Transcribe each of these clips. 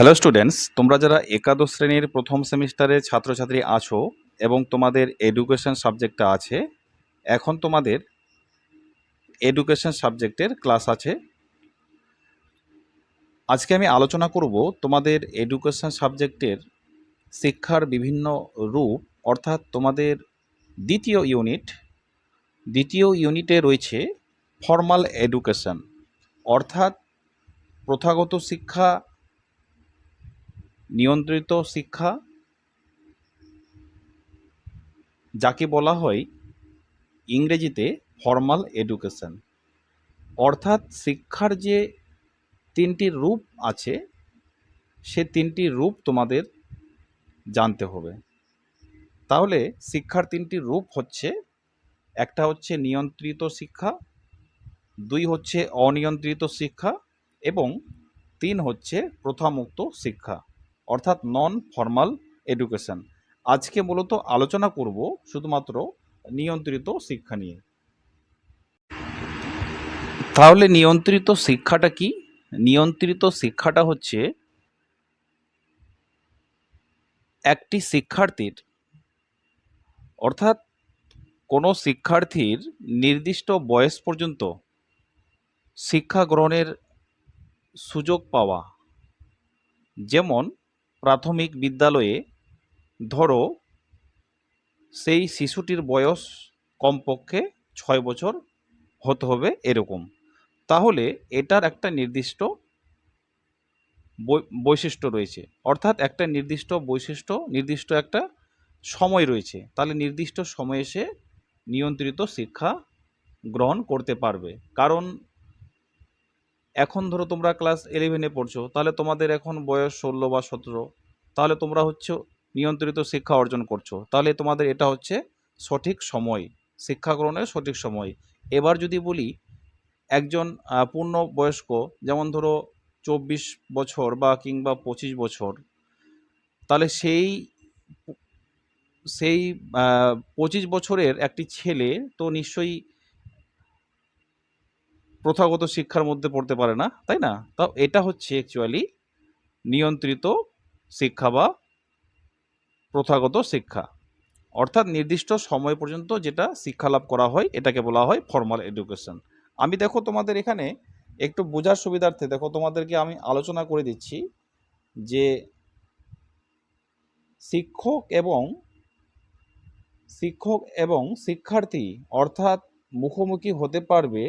Hello students তোমরা যারা একাদশ শ্রেণির প্রথম সেমিস্টারে ছাত্রছাত্রী আছো এবং তোমাদের এডুকেশন সাবজেক্টটা আছে, এখন তোমাদের এডুকেশন সাবজেক্টের ক্লাস আছে। আজকে আমি আলোচনা করব তোমাদের এডুকেশন সাবজেক্টের শিক্ষার বিভিন্ন রূপ, অর্থাৎ তোমাদের দ্বিতীয় ইউনিট দ্বিতীয় ইউনিটে রয়েছে ফর্মাল এডুকেশন অর্থাৎ প্রথাগত শিক্ষা নিয়ন্ত্রিত শিক্ষা যাকে বলা হয় ইংরেজিতে ফর্মাল এডুকেশন অর্থাৎ শিক্ষার যে তিনটি রূপ আছে, সে তিনটি রূপ তোমাদের জানতে হবে। তাহলে শিক্ষার তিনটি রূপ হচ্ছে, একটা হচ্ছে নিয়ন্ত্রিত শিক্ষা, দুই হচ্ছে অনিয়ন্ত্রিত শিক্ষা এবং তিন হচ্ছে প্রথামুক্ত শিক্ষা। অর্থাৎ নন ফর্মাল এডুকেশন আজকে মূলত আলোচনা করব শুধুমাত্র নিয়ন্ত্রিত শিক্ষা নিয়ে। তাহলে নিয়ন্ত্রিত শিক্ষাটা কি? নিয়ন্ত্রিত শিক্ষাটা হচ্ছে একটি শিক্ষার্থীর, অর্থাৎ কোনো শিক্ষার্থীর নির্দিষ্ট বয়স পর্যন্ত শিক্ষা গ্রহণের সুযোগ পাওয়া। যেমন প্রাথমিক বিদ্যালয়ে, ধরো, সেই শিশুটির বয়স কমপক্ষে ছয় বছর হতে হবে এরকম। তাহলে এটার একটা নির্দিষ্ট বৈশিষ্ট্য রয়েছে। অর্থাৎ একটা নির্দিষ্ট বৈশিষ্ট্য, নির্দিষ্ট একটা সময় রয়েছে। তাহলে নির্দিষ্ট সময়ে সে নিয়ন্ত্রিত শিক্ষা গ্রহণ করতে পারবে। কারণ এখন ধরো তোমরা ক্লাস ইলেভেনে পড়ছো, তাহলে তোমাদের এখন বয়স ষোলো বা সতেরো, তাহলে তোমরা হচ্ছে নিয়ন্ত্রিত শিক্ষা অর্জন করছ। তাহলে তোমাদের এটা হচ্ছে সঠিক সময় শিক্ষা গ্রহণের সঠিক সময়। এবার যদি বলি, একজন পূর্ণ বয়স্ক যেমন ধরো চব্বিশ বছর বা কিংবা পঁচিশ বছর, তাহলে সেই সেই পঁচিশ বছরের একটি ছেলে তো নিশ্চয়ই প্রথাগত শিক্ষার মধ্যে পড়তে পারে না, তাই না? তাও এটা হচ্ছে অ্যাকচুয়ালি নিয়ন্ত্রিত শিক্ষা বা প্রথাগত শিক্ষা। অর্থাৎ নির্দিষ্ট সময় পর্যন্ত যেটা শিক্ষা লাভ করা হয়, এটাকে বলা হয় ফর্মাল এডুকেশন আমি দেখো তোমাদের এখানে একটু বোঝার সুবিধার্থে, দেখো তোমাদেরকে আমি আলোচনা করে দিচ্ছি যে শিক্ষক এবং শিক্ষক এবং শিক্ষার্থী অর্থাৎ মুখোমুখি হতে পারবে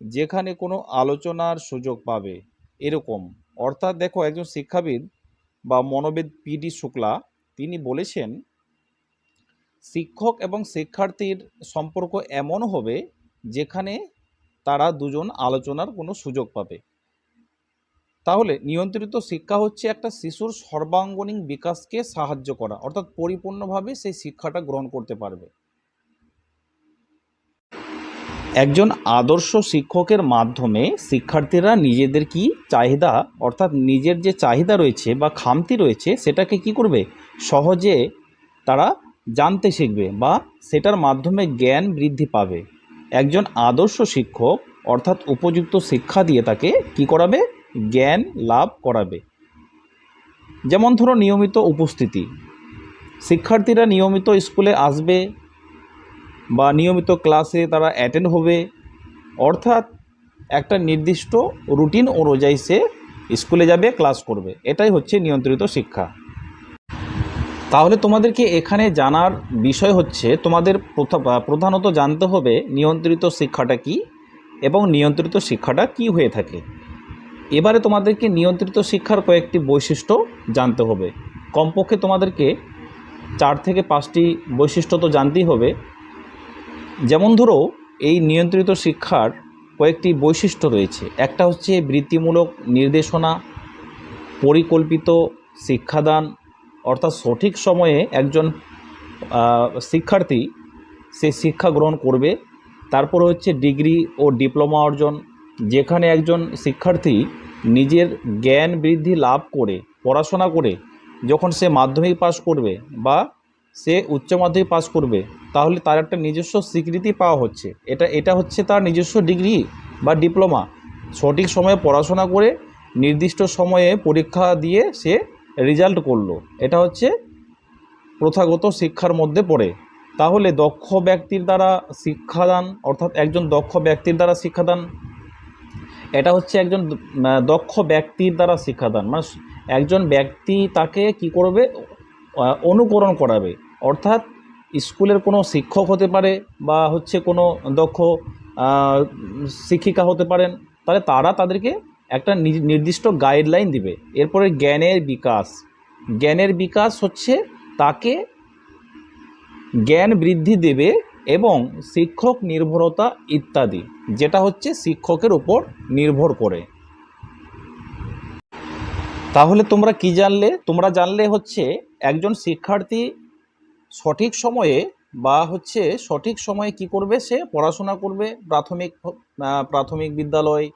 যেখানে কোনো আলোচনার সুযোগ পাবে, এরকম। অর্থাৎ দেখো, একজন শিক্ষাবিদ বা মনোবিদ পিডি শুক্লা, তিনি বলেছেন, শিক্ষক এবং শিক্ষার্থীর সম্পর্ক এমন হবে যেখানে তারা দুজন আলোচনার কোনো সুযোগ পাবে। তাহলে নিয়ন্ত্রিত শিক্ষা হচ্ছে একটা শিশুর সর্বাঙ্গীন বিকাশকে সাহায্য করা, অর্থাৎ পরিপূর্ণভাবে সেই শিক্ষাটা গ্রহণ করতে পারবে। একজন আদর্শ শিক্ষকের মাধ্যমে শিক্ষার্থীরা নিজেদের কি চাহিদা, অর্থাৎ নিজের যে চাহিদা রয়েছে বা খামতি রয়েছে, সেটাকে কি করবে? সহজে তারা জানতে শিখবে বা সেটার মাধ্যমে জ্ঞান বৃদ্ধি পাবে। একজন আদর্শ শিক্ষক, অর্থাৎ উপযুক্ত শিক্ষা দিয়ে তাকে কি করাবে? জ্ঞান লাভ করাবে। যেমন ধরো নিয়মিত উপস্থিতি। শিক্ষার্থীরা নিয়মিত স্কুলে আসবে বা নিয়মিত ক্লাসে তারা অ্যাটেন্ড হবে। অর্থাৎ একটা নির্দিষ্ট রুটিন অনুযায়ী সে স্কুলে যাবে ক্লাস করবে। এটাই হচ্ছে নিয়ন্ত্রিত শিক্ষা। তাহলে তোমাদেরকে এখানে জানার বিষয় হচ্ছে, তোমাদের প্রধানত জানতে হবে নিয়ন্ত্রিত শিক্ষাটা কি এবং নিয়ন্ত্রিত শিক্ষাটা কি হয়ে থাকে। এবারে তোমাদেরকে নিয়ন্ত্রিত শিক্ষার কয়েকটি বৈশিষ্ট্য জানতে হবে। কমপক্ষে তোমাদেরকে চার থেকে পাঁচটি বৈশিষ্ট্য তো জানতেই হবে। যেমন ধরো, এই নিয়ন্ত্রিত শিক্ষার কয়েকটি বৈশিষ্ট্য রয়েছে। একটা হচ্ছে বৃত্তিমূলক নির্দেশনা, পরিকল্পিত শিক্ষাদান, অর্থাৎ সঠিক সময়ে একজন শিক্ষার্থী সে শিক্ষা গ্রহণ করবে। তারপর হচ্ছে ডিগ্রি ও ডিপ্লোমা অর্জন, যেখানে একজন শিক্ষার্থী নিজের জ্ঞান বৃদ্ধি লাভ করে, পড়াশোনা করে, যখন সে মাধ্যমিক পাস করবে বা সে উচ্চ মাধ্যমিক পাস করবে, তাহলে তার একটা নিজস্ব স্বীকৃতি পাওয়া হচ্ছে। এটা এটা হচ্ছে তার নিজস্ব ডিগ্রি বা ডিপ্লোমা। সঠিক সময়ে পড়াশোনা করে নির্দিষ্ট সময়ে পরীক্ষা দিয়ে সে রেজাল্ট করল। এটা হচ্ছে প্রথাগত শিক্ষার মধ্যে পড়ে। তাহলে দক্ষ ব্যক্তির দ্বারা শিক্ষাদান, অর্থাৎ একজন দক্ষ ব্যক্তির দ্বারা শিক্ষাদান, এটা হচ্ছে একজন দক্ষ ব্যক্তির দ্বারা শিক্ষাদান। মানে একজন ব্যক্তি তাকে কি করবে? অনুকরণ করাবে। অর্থাৎ স্কুলের কোনো শিক্ষক হতে পারে বা হচ্ছে কোনো দক্ষ শিক্ষিকা হতে পারেন, তাহলে তারা তাদেরকে একটা নির্দিষ্ট গাইডলাইন দিবে। এরপরে জ্ঞানের বিকাশ। জ্ঞানের বিকাশ হচ্ছে তাকে জ্ঞান বৃদ্ধি দেবে এবং শিক্ষক নির্ভরতা ইত্যাদি, যেটা হচ্ছে শিক্ষকের উপর নির্ভর করে। তাহলে তোমরা কি জানলে? তোমরা জানলে হচ্ছে একজন শিক্ষার্থী সঠিক সময়ে বা হচ্ছে সঠিক সময়ে কি করবে? সে পড়াশোনা করবে প্রাথমিক প্রাথমিক বিদ্যালয়,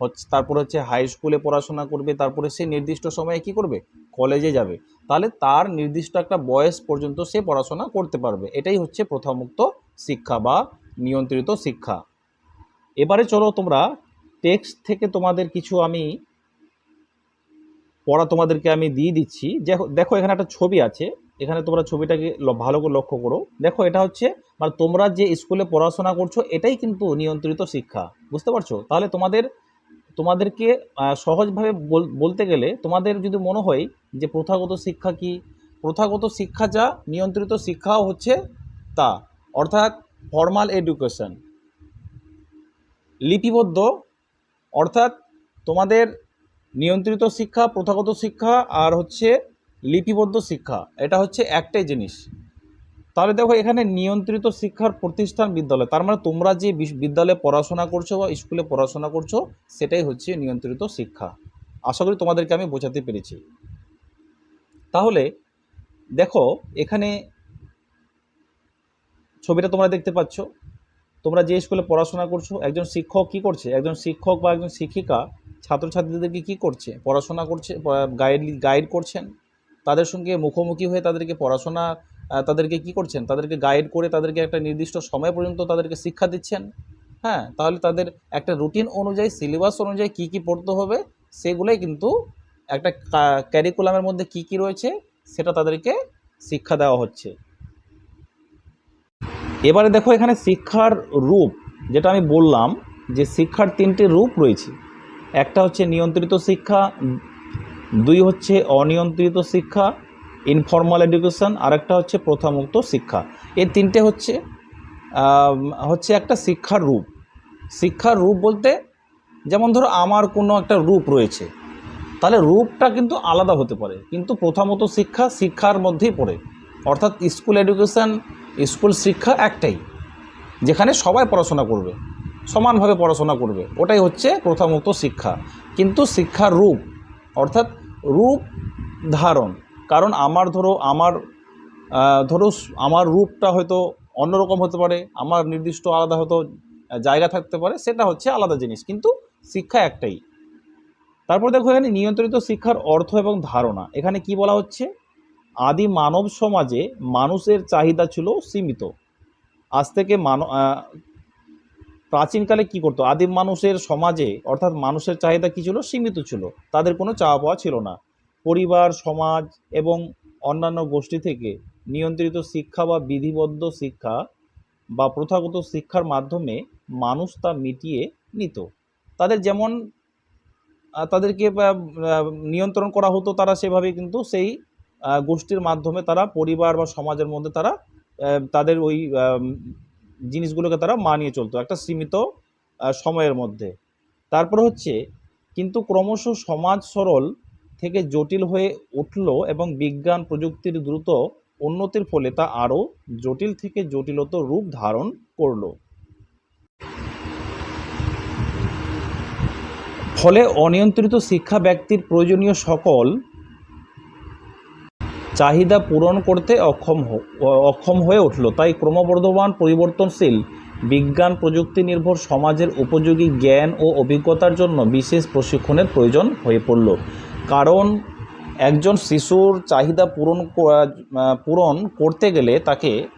হচ্ছে তারপর হচ্ছে হাই স্কুলে পড়াশোনা করবে, তারপরে সে নির্দিষ্ট সময়ে কি করবে? কলেজে যাবে। তাহলে তার নির্দিষ্ট একটা বয়স পর্যন্ত সে পড়াশোনা করতে পারবে। এটাই হচ্ছে প্রথামুক্ত শিক্ষা বা নিয়ন্ত্রিত শিক্ষা। এবারে চলো তোমরা টেক্সট থেকে তোমাদের কিছু আমি পড়া তোমাদেরকে আমি দিয়ে দিচ্ছি। দেখো এখানে একটা ছবি আছে। এখানে তোমরা ছবিটাকে ভালো করে লক্ষ্য করো। দেখো, এটা হচ্ছে মানে তোমরা যে স্কুলে পড়াশোনা করছ, এটাই কিন্তু নিয়ন্ত্রিত শিক্ষা। বুঝতে পারছ? তাহলে তোমাদের, তোমাদেরকে সহজভাবে বল- বলতে গেলে তোমাদের যদি মনে হয় যে প্রথাগত শিক্ষা কি, প্রথাগত শিক্ষা যা, নিয়ন্ত্রিত শিক্ষাও হচ্ছে তা। অর্থাৎ ফর্মাল এডুকেশন। লিপিবদ্ধ, অর্থাৎ তোমাদের নিয়ন্ত্রিত শিক্ষা, প্রথাগত শিক্ষা আর হচ্ছে লিপিবদ্ধ শিক্ষা। এটা হচ্ছে একটাই জিনিস। তাহলে দেখো, এখানে নিয়ন্ত্রিত শিক্ষার প্রতিষ্ঠান বিদ্যালয়, তার মানে তোমরা যে বিদ্যালয়ে পড়াশোনা করছ বা স্কুলে পড়াশোনা করছ, সেটাই হচ্ছে নিয়ন্ত্রিত শিক্ষা। আশা করি তোমাদেরকে আমি বোঝাতে পেরেছি। তাহলে দেখো, এখানে ছবিটা তোমরা দেখতে পাচ্ছ। তোমরা যে স্কুলে পড়াশোনা করছ, একজন শিক্ষক কি করছে? একজন শিক্ষক বা একজন শিক্ষিকা ছাত্রছাত্রীদেরকে কি করছে? পড়াশোনা করছে গাইড গাইড করছেন? তাদের সঙ্গে মুখোমুখি হয়ে তাদেরকে পড়াশোনা তাদেরকে কি করছেন? তাদেরকে গাইড করে তাদেরকে একটা নির্দিষ্ট সময় পর্যন্ত তাদেরকে শিক্ষা দিচ্ছেন? হ্যাঁ তাহলে তাদের একটা রুটিন অনুযায়ী সিলেবাস অনুযায়ী কি কি পড়তে হবে? সেগুলোই কিন্তু একটা ক্যারিকুলামের মধ্যে কি কি রয়েছে? সেটা তাদেরকে শিক্ষা দেওয়া হচ্ছে। এবারে দেখো এখানে শিক্ষার রূপ, যেটা আমি বললাম যে শিক্ষার তিনটে রূপ রয়েছে। একটা হচ্ছে নিয়ন্ত্রিত শিক্ষা, দুই হচ্ছে অনিয়ন্ত্রিত শিক্ষা ইনফর্মাল এডুকেশন আর একটা হচ্ছে প্রথামুক্ত শিক্ষা। এই তিনটে হচ্ছে হচ্ছে একটা শিক্ষার রূপ। শিক্ষার রূপ বলতে, যেমন ধরো আমার কোনো একটা রূপ রয়েছে, তাহলে রূপটা কিন্তু আলাদা হতে পারে, কিন্তু প্রথামত শিক্ষা শিক্ষার মধ্যেই পড়ে। অর্থাৎ স্কুল এডুকেশন স্কুল শিক্ষা একটাই, যেখানে সবাই পড়াশোনা করবে। সমানভাবে পড়াশোনা করবে। ওটাই হচ্ছে প্রথামুক্ত শিক্ষা। কিন্তু শিক্ষার রূপ, অর্থাৎ রূপ ধারণ। কারণ আমার ধরো আমার ধরো আমার রূপটা হয়তো অন্যরকম হতে পারে, আমার নির্দিষ্ট আলাদা হয়তো জায়গা থাকতে পারে, সেটা হচ্ছে আলাদা জিনিস। কিন্তু শিক্ষা একটাই। তারপর দেখো এখানে নিয়ন্ত্রিত শিক্ষার অর্থ এবং ধারণা। এখানে কি বলা হচ্ছে? আদি মানব সমাজে মানুষের চাহিদা ছিল সীমিত। আজ থেকে মান প্রাচীনকালে কি করতো? আদিম মানুষের সমাজে, অর্থাৎ মানুষের চাহিদা কি ছিল? সীমিত ছিল। তাদের কোনো চাওয়া পাওয়া ছিল না। পরিবার, সমাজ এবং অন্যান্য গোষ্ঠী থেকে নিয়ন্ত্রিত শিক্ষা বা বিধিবদ্ধ শিক্ষা বা প্রথাগত শিক্ষার মাধ্যমে মানুষ তা মিটিয়ে নিত। তাদের যেমন তাদেরকে নিয়ন্ত্রণ করা হতো, তারা সেভাবে কিন্তু সেই গোষ্ঠীর মাধ্যমে তারা পরিবার বা সমাজের মধ্যে তারা তাদের ওই জিনিসগুলোকে তারা মানিয়ে চলতো, একটা সীমিত সময়ের মধ্যে। তারপর হচ্ছে, কিন্তু ক্রমশ সমাজ সরল থেকে জটিল হয়ে উঠল এবং বিজ্ঞান প্রযুক্তির দ্রুত উন্নতির ফলে তা আরও জটিল থেকে জটিলতর রূপ ধারণ করল। ফলে অনিয়ন্ত্রিত শিক্ষা ব্যক্তির প্রয়োজনীয় সকল চাহিদা পূরণ করতে অক্ষম অক্ষম হয়ে উঠল। তাই ক্রমবর্ধমান, পরিবর্তনশীল, বিজ্ঞান, প্রযুক্তি নির্ভর সমাজের উপযোগী জ্ঞান ও অভিজ্ঞতার জন্য বিশেষ প্রশিক্ষণের প্রয়োজন হয়ে পড়ল। কারণ, একজন শিশুর চাহিদা পূরণ পূরণ করতে গেলে তাকে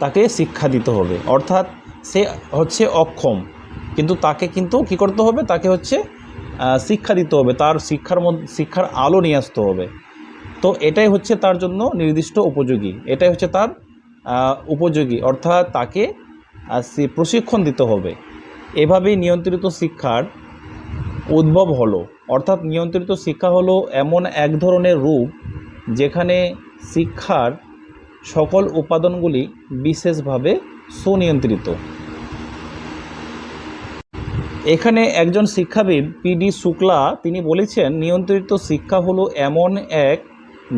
তাকে শিক্ষা দিতে হবে। অর্থাৎ সে হচ্ছে অক্ষম। কিন্তু তাকে কিন্তু কী করতে হবে? তাকে হচ্ছে শিক্ষা দিতে হবে। তার শিক্ষার মধ্যে, শিক্ষার আলো নিয়ে আসতে হবে। তো এটাই হচ্ছে তার জন্য নির্দিষ্ট উপযোগী। এটাই হচ্ছে তার উপযোগী। অর্থাৎ তাকে প্রশিক্ষণ দিতে হবে। এভাবেই নিয়ন্ত্রিত শিক্ষার উদ্ভব হলো। অর্থাৎ নিয়ন্ত্রিত শিক্ষা হলো এমন এক ধরনের রূপ যেখানে শিক্ষার সকল উপাদানগুলি বিশেষভাবে সুনিয়ন্ত্রিত। এখানে একজন শিক্ষাবিদ পিডি শুক্লা, তিনি বলেছেন, নিয়ন্ত্রিত শিক্ষা হলো এমন এক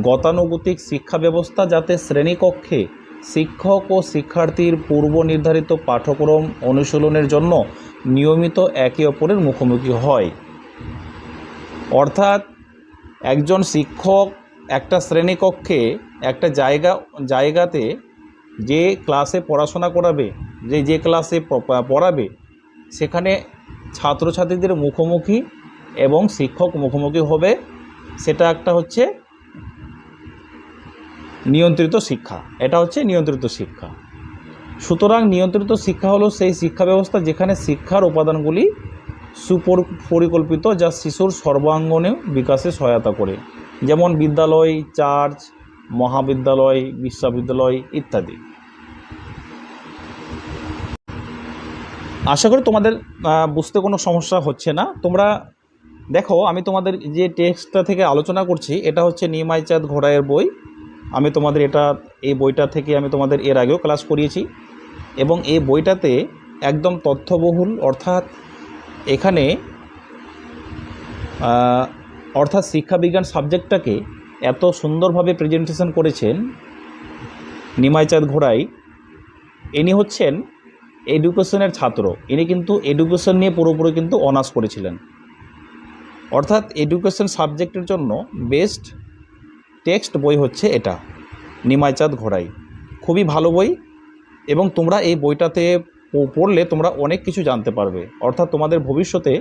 গতানুগতিক শিক্ষা ব্যবস্থা যাতে শ্রেণীকক্ষে শিক্ষক ও শিক্ষার্থীর পূর্ব নির্ধারিত পাঠ্যক্রম অনুশীলনের জন্য নিয়মিত একে অপরের মুখোমুখি হয়। অর্থাৎ একজন শিক্ষক একটা শ্রেণীকক্ষে একটা জায়গা, জায়গাতে যে ক্লাসে পড়াশোনা করাবে, যে যে ক্লাসে পড়াবে, সেখানে ছাত্রছাত্রীদের মুখোমুখি এবং শিক্ষক মুখোমুখি হবে। সেটা একটা হচ্ছে নিয়ন্ত্রিত শিক্ষা। এটা হচ্ছে নিয়ন্ত্রিত শিক্ষা। সুতরাং নিয়ন্ত্রিত শিক্ষা হলো সেই শিক্ষা ব্যবস্থা যেখানে শিক্ষার উপাদানগুলি সুপর, পরিকল্পিত যা শিশুর সর্বাঙ্গনে বিকাশে সহায়তা করে। যেমন বিদ্যালয়, চার্চ, মহাবিদ্যালয়, বিশ্ববিদ্যালয় ইত্যাদি। আশা করি তোমাদের বুঝতে কোনো সমস্যা হচ্ছে না। তোমরা দেখো, আমি তোমাদের যে টেক্সটটা থেকে আলোচনা করছি, এটা হচ্ছে নিমাইচাঁদ ঘোড়ায়ের বই। আমি তোমাদের এটা, এই বইটা থেকে আমি তোমাদের এর আগেও ক্লাস করিয়েছি। এবং এই বইটাতে একদম তথ্যবহুল, অর্থাৎ এখানে অর্থাৎ শিক্ষাবিজ্ঞান সাবজেক্টটাকে এত সুন্দরভাবে প্রেজেন্টেশন করেছেন নিমাইচাঁদ ঘোড়াই। ইনি হচ্ছেন এডুকেশনের ছাত্র। ইনি কিন্তু এডুকেশন নিয়ে পুরোপুরি কিন্তু অনার্স করেছিলেন। অর্থাৎ এডুকেশন সাবজেক্টের জন্য বেস্ট টেক্সট বই হচ্ছে এটা, নিমাইচাঁদ ঘোড়াই। খুবই ভালো বই এবং তোমরা এই বইটাতে পড়লে তোমরা অনেক কিছু জানতে পারবে। অর্থাৎ তোমাদের ভবিষ্যতে,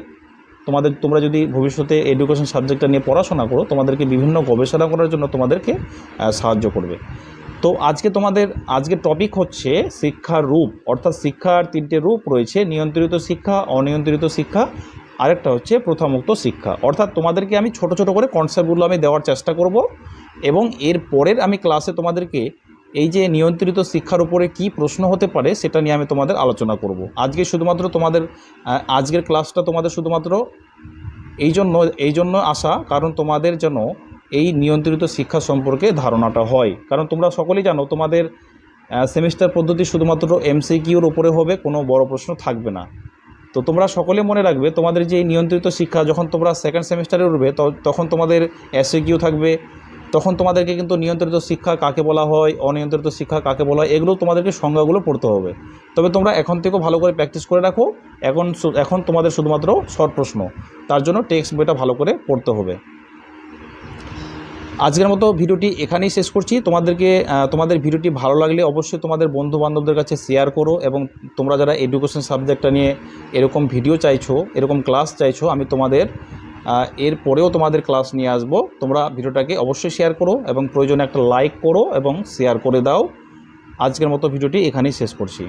তোমাদের, তোমরা যদি ভবিষ্যতে এডুকেশন সাবজেক্টটা নিয়ে পড়াশোনা করো, তোমাদেরকে বিভিন্ন গবেষণা করার জন্য তোমাদেরকে সাহায্য করবে। তো আজকে তোমাদের, আজকে টপিক হচ্ছে শিক্ষার রূপ। অর্থাৎ শিক্ষার তিনটে রূপ রয়েছে, নিয়ন্ত্রিত শিক্ষা, অনিয়ন্ত্রিত শিক্ষা, আরেকটা হচ্ছে প্রথামুক্ত শিক্ষা। অর্থাৎ তোমাদেরকে আমি ছোট ছোট করে কনসেপ্টগুলো আমি দেওয়ার চেষ্টা করব। এবং এর পরের আমি ক্লাসে তোমাদেরকে এই যে নিয়ন্ত্রিত শিক্ষার উপরে কি প্রশ্ন হতে পারে সেটা নিয়ে আমি তোমাদের আলোচনা করব। আজকে শুধুমাত্র তোমাদের আজকের ক্লাসটা তোমাদের শুধুমাত্র এই জন্য এই জন্য আসা কারণ তোমাদের যেন এই নিয়ন্ত্রিত শিক্ষা সম্পর্কে ধারণাটা হয়। কারণ তোমরা সকলেই জানো তোমাদের সেমিস্টার পদ্ধতি শুধুমাত্র এমসিকিউর উপরে হবে, কোনো বড় প্রশ্ন থাকবে না। তো তোমরা সকলে মনে রাখবে তোমাদের যে নিয়ন্ত্রিত শিক্ষা যখন তোমরা সেকেন্ড সেমিস্টারে উঠবে তখন তোমাদের এসএকিউ থাকবে তখন তোমাদেরকে কিন্তু নিয়ন্ত্রিত শিক্ষা কাকে বলা হয়, অনিয়ন্ত্রিত শিক্ষা কাকে বলা হয়, এগুলো তোমাদেরকে সংজ্ঞাগুলো পড়তে হবে। তবে তোমরা এখন থেকেও ভালো করে প্র্যাকটিস করে রাখো। এখন এখন তোমাদের শুধুমাত্র শর্ট প্রশ্ন। তার জন্য টেক্সট বইটা ভালো করে পড়তে হবে। আজকের মতো ভিডিওটি এখানেই শেষ করছি। তোমাদেরকে তোমাদের ভিডিওটি ভালো লাগলে অবশ্যই তোমাদের বন্ধু বান্ধবদের কাছে শেয়ার করো এবং তোমরা যারা এডুকেশন সাবজেক্টটা নিয়ে এরকম ভিডিও চাইছো, এরকম ক্লাস চাইছো, আমি তোমাদের এর পরেও তোমাদের ক্লাস নিয়ে আসব। তোমরা ভিডিওটাকে অবশ্যই শেয়ার করো এবং প্রয়োজনে একটা লাইক করো এবং শেয়ার করে দাও। আজকের মতো ভিডিওটি এখানেই শেষ করছি।